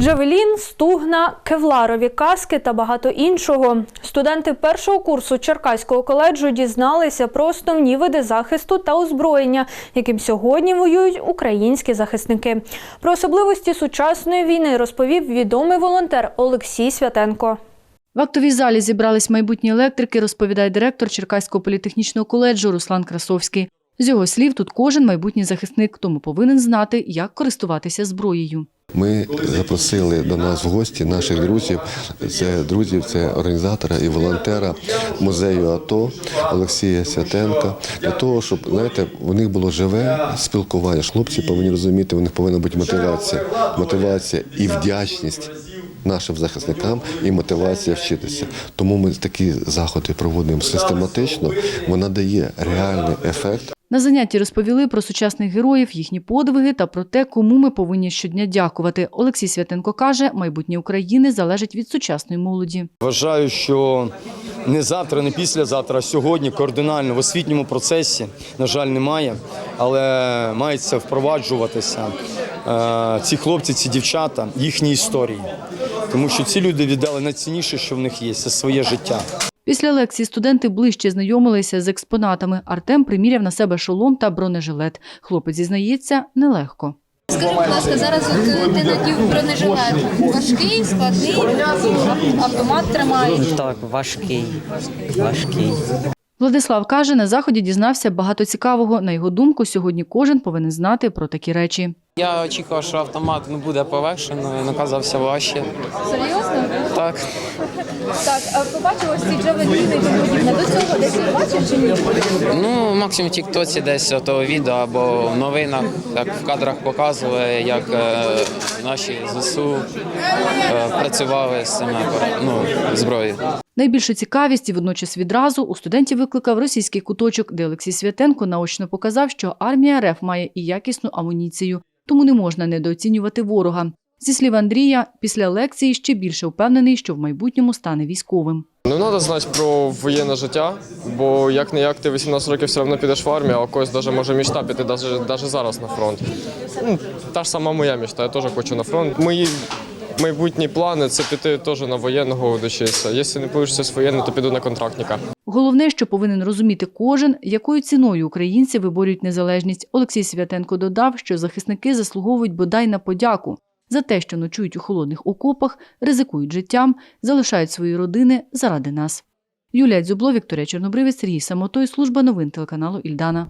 Джавелін, стугна, кевларові каски та багато іншого. Студенти першого курсу Черкаського коледжу дізналися про основні види захисту та озброєння, яким сьогодні воюють українські захисники. Про особливості сучасної війни розповів відомий волонтер Олексій Святенко. В актовій залі зібрались майбутні електрики, розповідає директор Черкаського політехнічного коледжу Руслан Красовський. З його слів, тут кожен майбутній захисник, тому повинен знати, як користуватися зброєю. Ми запросили до нас в гості наших друзів. Це друзів, це організатора і волонтера музею АТО Олексія Святенка. Для того, щоб знаєте, у них було живе спілкування. Хлопці повинні розуміти, у них повинна бути мотивація, мотивація і вдячність. Нашим захисникам і мотивація вчитися. Тому ми такі заходи проводимо систематично. Вона дає реальний ефект. На занятті розповіли про сучасних героїв, їхні подвиги та про те, кому ми повинні щодня дякувати. Олексій Святенко каже, майбутнє України залежить від сучасної молоді. Вважаю, що не завтра, не післязавтра, а сьогодні кардинально в освітньому процесі, на жаль, немає, але мається впроваджуватися е, ці хлопці, ці дівчата, їхні історії. Тому що ці люди віддали найцінніше, що в них є, це своє життя. Після лекції студенти ближче знайомилися з експонатами. Артем приміряв на себе шолом та бронежилет. Хлопець зізнається, нелегко. Скажи, будь ласка, зараз от е, ти надів бронежилет. Важкий, складний, автомат тримає. Так, важкий. Важкий. Владислав каже, на заході дізнався багато цікавого. На його думку, сьогодні кожен повинен знати про такі речі. Я очікував, що автомат ну, буде полегшено, він оказався важче. Серйозно? Так. Так, а побачив ось ці джавеліни і тому подібне. До цього десь бачив чи ні? Ну, максимум в Тіктоці десь того відео або в новинах, як в кадрах показували, як е, наші ЗСУ е, працювали з цими ну, зброєю. Найбільшу цікавість і водночас відразу у студентів викликав російський куточок, де Олексій Святенко наочно показав, що армія РФ має і якісну амуніцію, тому не можна недооцінювати ворога. Зі слів Андрія, після лекції ще більше впевнений, що в майбутньому стане військовим. Не треба знати про воєнне життя, бо як не як ти 18 років все одно підеш в армію, а когось навіть може мічта піти навіть зараз на фронт. Ну, та ж сама моя мічта, я теж хочу на фронт. Мої майбутні плани це піти теж на воєнного дочитися. Якщо не вийде з воєнного, то піду на контрактника. Головне, що повинен розуміти кожен, якою ціною українці виборюють незалежність. Олексій Святенко додав, що захисники заслуговують бодай на подяку за те, що ночують у холодних окопах, ризикують життям, залишають свої родини заради нас. Юлія Дзюбло, Вікторія Чорнобривець, Сергій Самотой, служба новин телеканалу Ільдана.